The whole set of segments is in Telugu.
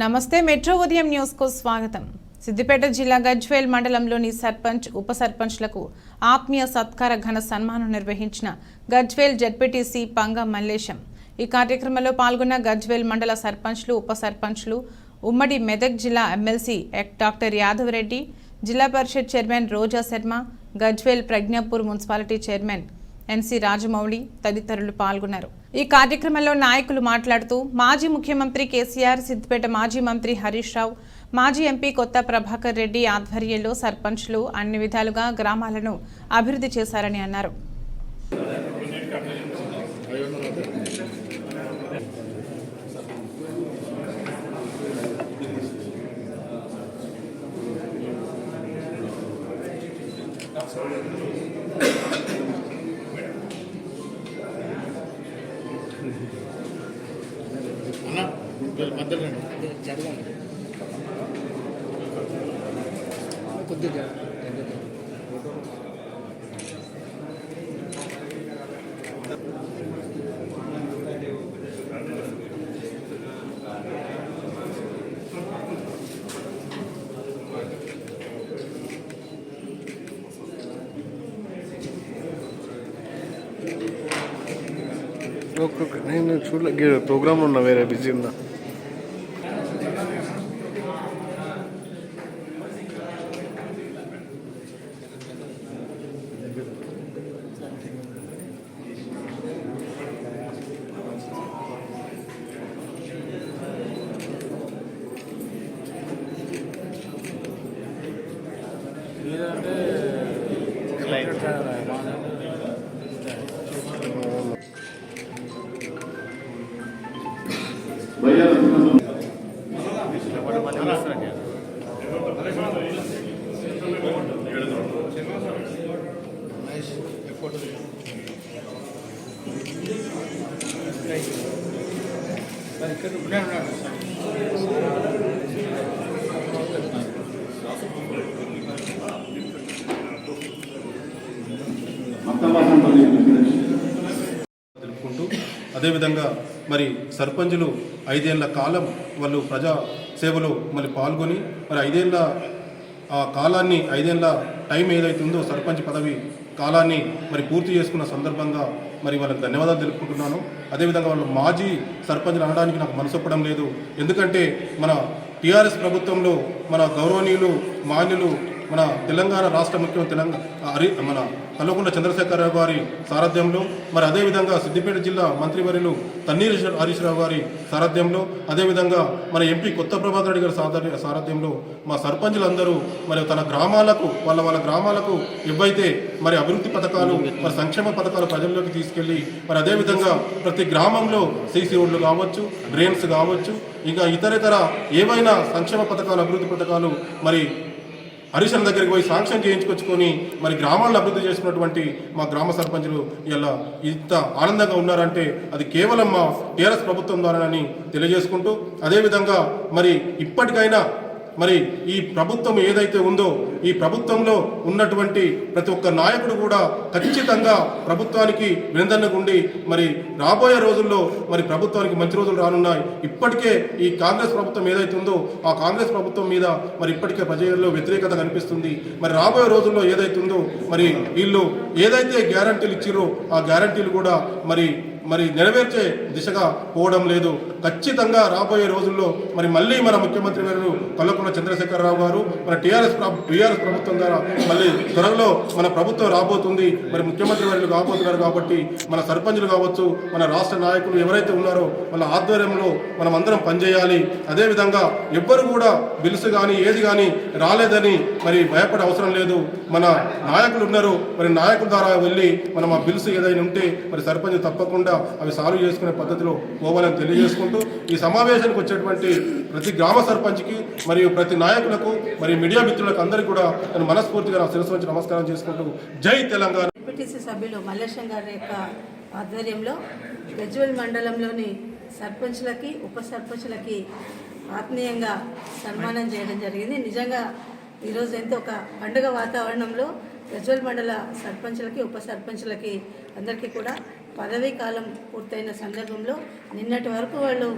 నమస్తే మెట్రో ఉదయం న్యూస్కు స్వాగతం. సిద్దిపేట జిల్లా గజ్వేల్ మండలంలోని సర్పంచ్ ఉప సర్పంచ్లకు ఆత్మీయ సత్కార ఘన సన్మానం నిర్వహించిన గజ్వేల్ జడ్పీటీసీ పంగ మల్లేశం. ఈ కార్యక్రమంలో పాల్గొన్న గజ్వేల్ మండల సర్పంచ్లు ఉప సర్పంచ్లు ఉమ్మడి మెదక్ జిల్లా ఎమ్మెల్సీ ఎక్ doctor Yadav Reddy zilla parishad chairman Roja Sharma Gajwel Pragnapur municipality chairman NC Rajamouli తదితరులు పాల్గొన్నారు ఈ కార్యక్రమంలో నాయకులు మాట్లాడుతూ మాజీ ముఖ్యమంత్రి కేసీఆర్ సిద్దిపేట మాజీ మంత్రి హరీష్ రావు మాజీ ఎంపీ కొత్త ప్రభాకర్ రెడ్డి ఆధ్వర్యంలో సర్పంచ్లు అన్ని విధాలుగా గ్రామాలను అభివృద్ధి చేశారని అన్నారు అన్న వీళ్ళ కొద్దిగా ఒక్కొక్క నేను చూడలే ప్రోగ్రామ్ ఉన్నా వేరే బిజీ ఉన్నా. తెలుపుకుంటూ అదేవిధంగా మరి సర్పంచులు ఐదేళ్ళ కాలం వాళ్ళు ప్రజా సేవలో మళ్ళీ పాల్గొని మరి ఐదేళ్ళ ఆ కాలాన్ని ఐదేళ్ళ టైం ఏదైతే ఉందో సర్పంచ్ పదవి కాలాన్ని మరి పూర్తి చేసుకున్న సందర్భంగా మరి వాళ్ళకి ధన్యవాదాలు తెలుపుకుంటున్నాను. అదేవిధంగా వాళ్ళు మాజీ సర్పంచ్లు అనడానికి నాకు మనసొప్పడం లేదు. ఎందుకంటే మన టీఆర్ఎస్ ప్రభుత్వంలో మన గౌరవనీయులు మాన్యులు మన తెలంగాణ రాష్ట్ర ముఖ్యమంత్రి తెలంగాణ హరి మన కల్వకుంట్ల చంద్రశేఖరరావు గారి సారథ్యంలో మరి అదేవిధంగా సిద్దిపేట జిల్లా మంత్రివర్యులు తన్నీరు హరీష్ రావు గారి సారథ్యంలో అదేవిధంగా మన ఎంపీ కొత్త ప్రభాకర్ రెడ్డి గారి సారథ్యంలో మా సర్పంచులందరూ మరి తన గ్రామాలకు వాళ్ళ వాళ్ళ గ్రామాలకు ఏవైతే మరి అభివృద్ధి పథకాలు మరి సంక్షేమ పథకాలు ప్రజల్లోకి తీసుకెళ్ళి మరి అదేవిధంగా ప్రతి గ్రామంలో సీసీ రోడ్లు కావచ్చు డ్రైన్స్ కావచ్చు ఇంకా ఇతరితర ఏవైనా సంక్షేమ పథకాలు అభివృద్ధి పథకాలు మరి హరీశన్ దగ్గరికి పోయి శాంక్షన్ చేయించుకొచ్చుకొని మరి గ్రామాలను అభివృద్ధి చేసుకున్నటువంటి మా గ్రామ సర్పంచులు ఇలా ఇంత ఆనందంగా ఉన్నారంటే అది కేవలం మా టీఆర్ఎస్ ప్రభుత్వం ద్వారానని తెలియజేసుకుంటూ అదేవిధంగా మరి ఇప్పటికైనా మరి ఈ ప్రభుత్వం ఏదైతే ఉందో ఈ ప్రభుత్వంలో ఉన్నటువంటి ప్రతి ఒక్క నాయకుడు కూడా ఖచ్చితంగా ప్రభుత్వానికి వెనుదన్నగుండి మరి రాబోయే రోజుల్లో మరి ప్రభుత్వానికి మంచి రోజులు రానున్నాయి. ఇప్పటికే ఈ కాంగ్రెస్ ప్రభుత్వం ఏదైతే ఉందో ఆ కాంగ్రెస్ ప్రభుత్వం మీద మరి ఇప్పటికే ప్రజల్లో వ్యతిరేకత కనిపిస్తుంది. మరి రాబోయే రోజుల్లో ఏదైతే ఉందో మరి వీళ్ళు ఏదైతే గ్యారంటీలు ఇచ్చిరో ఆ గ్యారంటీలు కూడా మరి మరి నెరవేర్చే దిశగా పోవడం లేదు. ఖచ్చితంగా రాబోయే రోజుల్లో మరి మళ్ళీ మన ముఖ్యమంత్రి గారు కల్లకుంట్ల చంద్రశేఖరరావు గారు మన టీఆర్ఎస్ టీఆర్ఎస్ ప్రభుత్వం ద్వారా మళ్ళీ త్వరలో మన ప్రభుత్వం రాబోతుంది. మరి ముఖ్యమంత్రి వారు కాబోతున్నారు కాబట్టి మన సర్పంచులు కావచ్చు మన రాష్ట్ర నాయకులు ఎవరైతే ఉన్నారో వాళ్ళ ఆధ్వర్యంలో మనం అందరం పనిచేయాలి. అదేవిధంగా ఎవ్వరు కూడా బిల్స్ కానీ ఏది కానీ రాలేదని మరి భయపడే అవసరం లేదు. మన నాయకులు ఉన్నారు. మరి నాయకుల ద్వారా వెళ్ళి మనం ఆ బిల్స్ ఏదైనా ఉంటే మరి సర్పంచ్ తప్పకుండా అవి సాల్వ్ చేసుకునే పద్ధతిలో పోవాలని తెలియజేసుకుంటూ ఈ సమావేశానికి వచ్చేటువంటి ప్రతి గ్రామ సర్పంచ్కి మరియు ప్రతి నాయకులకు మరియు మీడియా మిత్రులకు అందరికీ కూడా నేను మనస్ఫూర్తిగా నా శిరస్సు నుంచి నమస్కారం చేసుకుంటూ జై తెలంగాణ. సభ్యులు మల్లేశం గారి యొక్క ఆధ్వర్యంలో గజ్వల్ మండలంలోని సర్పంచ్లకి ఉప సర్పంచ్లకి ఆత్మీయంగా సన్మానం చేయడం జరిగింది. నిజంగా ఈరోజు ఎంతో ఒక పండుగ వాతావరణంలో గజ్వల్ మండల సర్పంచ్లకి ఉప సర్పంచ్లకి అందరికీ కూడా పదవీ కాలం పూర్తయిన సందర్భంలో నిన్నటి వరకు వాళ్ళు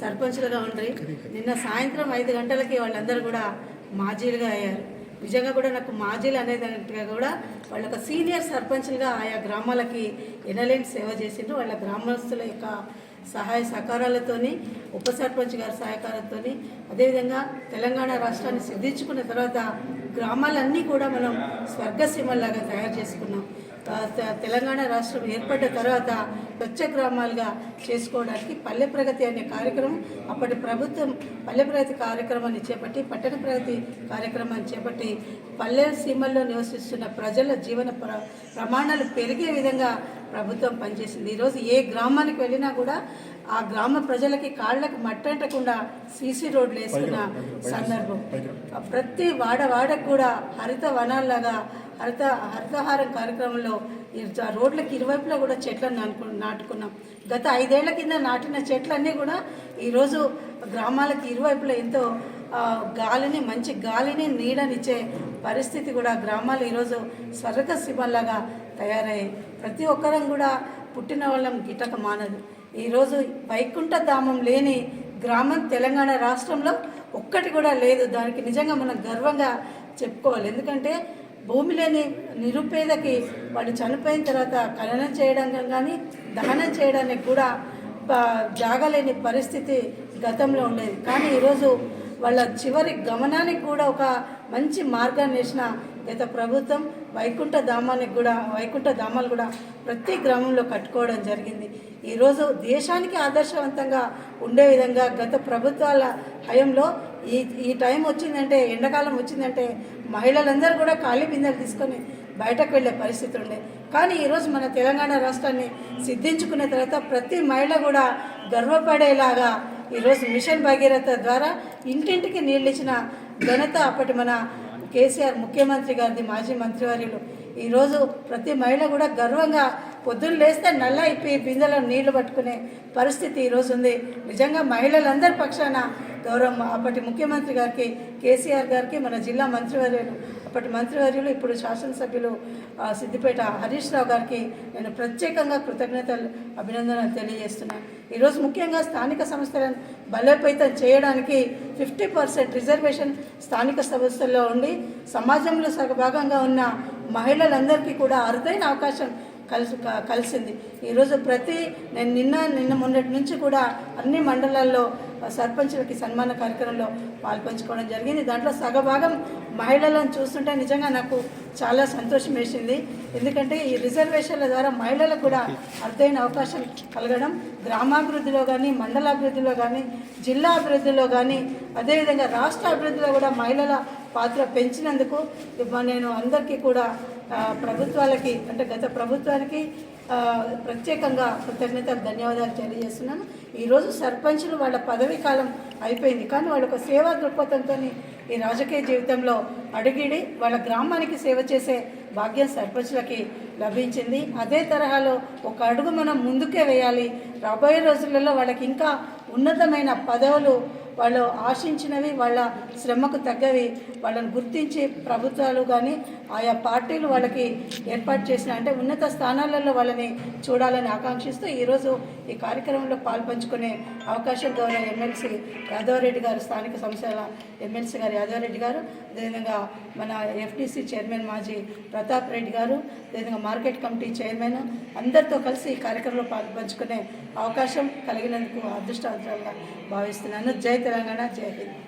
సర్పంచ్లుగా ఉండ్రి. నిన్న సాయంత్రం ఐదు గంటలకి వాళ్ళందరూ కూడా మాజీలుగా అయ్యారు. నిజంగా కూడా నాకు మాజీలు అనేదానిగా కూడా వాళ్ళ యొక్క సీనియర్ సర్పంచ్లుగా ఆయా గ్రామాలకి ఎనలేని సేవ చేసిండ్రు. వాళ్ళ గ్రామస్తుల యొక్క సహాయ సహకారాలతోని ఉప సర్పంచ్ గారి సహకారంతోని అదేవిధంగా తెలంగాణ రాష్ట్రాన్ని సిద్ధించుకున్న తర్వాత గ్రామాలన్నీ కూడా మనం స్వర్గసీమల్లాగా తయారు చేసుకున్నాం. తె- తెలంగాణ రాష్ట్రం ఏర్పడ్డ తర్వాత స్వచ్ఛ గ్రామాలుగా చేసుకోవడానికి పల్లె ప్రగతి అనే కార్యక్రమం అప్పటి ప్రభుత్వం పల్లె ప్రగతి కార్యక్రమాన్ని చేపట్టి పట్టణ ప్రగతి కార్యక్రమాన్ని చేపట్టి పల్లె సీమల్లో నివసిస్తున్న ప్రజల జీవన ప్ర ప్రమాణాలు పెరిగే విధంగా ప్రభుత్వం పనిచేసింది. ఈరోజు ఏ గ్రామానికి వెళ్ళినా కూడా ఆ గ్రామ ప్రజలకి కాళ్ళకు మట్టంటకుండా సీసీ రోడ్లు వేసుకున్న సందర్భం. ప్రతి వాడ వాడకు కూడా హరిత వనాల్లాగా హరిత హరితహారం కార్యక్రమంలో రోడ్లకి ఇరువైపులా కూడా చెట్లను నాటుకు నాటుకున్నాం. గత ఐదేళ్ళ కింద నాటిన చెట్లన్నీ కూడా ఈరోజు గ్రామాలకి ఇరువైపులా ఎంతో గాలిని మంచి గాలిని నీడనిచ్చే పరిస్థితి కూడా గ్రామాలు ఈరోజు స్వర్గ శివల్లాగా తయారయ్యాయి. ప్రతి ఒక్కరం కూడా పుట్టిన వాళ్ళం గిటక మానదు. ఈరోజు వైకుంఠ ధామం లేని గ్రామం తెలంగాణ రాష్ట్రంలో ఒక్కటి కూడా లేదు. దానికి నిజంగా మనం గర్వంగా చెప్పుకోవాలి. ఎందుకంటే భూమి లేని నిరుపేదకి వాళ్ళు చనిపోయిన తర్వాత ఖననం చేయడం కానీ దహనం చేయడానికి కూడా జాగలేని పరిస్థితి గతంలో ఉండేది. కానీ ఈరోజు వాళ్ళ చివరి గమనానికి కూడా ఒక మంచి మార్గాన్ని వేసిన గత ప్రభుత్వం వైకుంఠ ధామానికి కూడా వైకుంఠ ధామాలు కూడా ప్రతి గ్రామంలో కట్టుకోవడం జరిగింది. ఈరోజు దేశానికి ఆదర్శవంతంగా ఉండే విధంగా గత ప్రభుత్వాల హయంలో ఈ ఈ టైం వచ్చిందంటే ఎండాకాలం వచ్చిందంటే మహిళలందరూ కూడా ఖాళీ బిందెలు తీసుకొని బయటకు వెళ్ళే పరిస్థితి ఉండే. కానీ ఈరోజు మన తెలంగాణ రాష్ట్రాన్ని సిద్ధించుకున్న తర్వాత ప్రతి మహిళ కూడా గర్వపడేలాగా ఈరోజు మిషన్ భగీరథ ద్వారా ఇంటింటికి నీళ్ళు ఇచ్చిన ఘనత అప్పటి మన కేసీఆర్ ముఖ్యమంత్రి గారిది మాజీ మంత్రివర్యులు. ఈరోజు ప్రతి మహిళ కూడా గర్వంగా పొద్దున్న లేస్తే నల్ల అయిపోయి బిందెలను నీళ్ళు పట్టుకునే పరిస్థితి ఈరోజు ఉంది. నిజంగా మహిళలందరి పక్షాన గౌరవం. అప్పటి ముఖ్యమంత్రి గారికి కేసీఆర్ గారికి మన జిల్లా మంత్రివర్యులు అప్పటి మంత్రివర్యులు ఇప్పుడు శాసనసభ్యులు సిద్దిపేట హరీష్ రావు గారికి నేను ప్రత్యేకంగా కృతజ్ఞతలు అభినందనలు తెలియజేస్తున్నాను ఈరోజు ముఖ్యంగా స్థానిక సంస్థలను బలోపేతం చేయడానికి ఫిఫ్టీ పర్సెంట్ రిజర్వేషన్ స్థానిక సంస్థల్లో ఉండి సమాజంలో సగభాగంగా ఉన్న మహిళలందరికీ కూడా అరుదైన అవకాశం కలిసి కలిసింది. ఈరోజు ప్రతి నేను నిన్న నిన్న మొన్నటి నుంచి కూడా అన్ని మండలాల్లో సర్పంచులకి సన్మాన కార్యక్రమంలో పాల్పంచుకోవడం జరిగింది. దాంట్లో సగభాగం మహిళలను చూస్తుంటే నిజంగా నాకు చాలా సంతోషం వేసింది. ఎందుకంటే ఈ రిజర్వేషన్ల ద్వారా మహిళలకు కూడా అర్థమైన అవకాశం కలగడం గ్రామాభివృద్ధిలో కానీ మండలాభివృద్ధిలో కానీ జిల్లా అభివృద్ధిలో కానీ అదేవిధంగా రాష్ట్ర అభివృద్ధిలో కూడా మహిళల పాత్ర పెంచినందుకు నేను అందరికీ కూడా ప్రభుత్వాలకి అంటే గత ప్రభుత్వానికి ప్రత్యేకంగా కృతజ్ఞతలు ధన్యవాదాలు తెలియజేస్తున్నాను. ఈరోజు సర్పంచులు వాళ్ళ పదవీ కాలం అయిపోయింది. కానీ వాళ్ళ ఒక సేవా దృక్పథంతో ఈ రాజకీయ జీవితంలో అడుగిడి వాళ్ళ గ్రామానికి సేవ చేసే భాగ్యం సర్పంచులకి లభించింది. అదే తరహాలో ఒక అడుగు మనం ముందుకే వేయాలి. రాబోయే రోజులలో వాళ్ళకి ఇంకా ఉన్నతమైన పదవులు వాళ్ళు ఆశించినవి వాళ్ళ శ్రమకు తగ్గవి వాళ్ళని గుర్తించి ప్రభుత్వాలు కానీ ఆయా పార్టీలు వాళ్ళకి ఏర్పాటు చేసిన అంటే ఉన్నత స్థానాలలో వాళ్ళని చూడాలని ఆకాంక్షిస్తూ ఈరోజు ఈ కార్యక్రమంలో పాల్పంచుకునే అవకాశం గౌరవ ఎమ్మెల్సీ యాదవరెడ్డి గారు స్థానిక సంస్థల ఎమ్మెల్సీ గారు యాదవరెడ్డి గారు అదేవిధంగా మన ఎఫ్టీసీ చైర్మన్ మాజీ ప్రతాప్ రెడ్డి గారు అదేవిధంగా మార్కెట్ కమిటీ చైర్మన్ అందరితో కలిసి ఈ కార్యక్రమంలో పాల్పంచుకునే అవకాశం కలిగినందుకు అదృష్టవంతంగా భావిస్తున్నాను. జై తెలంగాణ జై హింద్.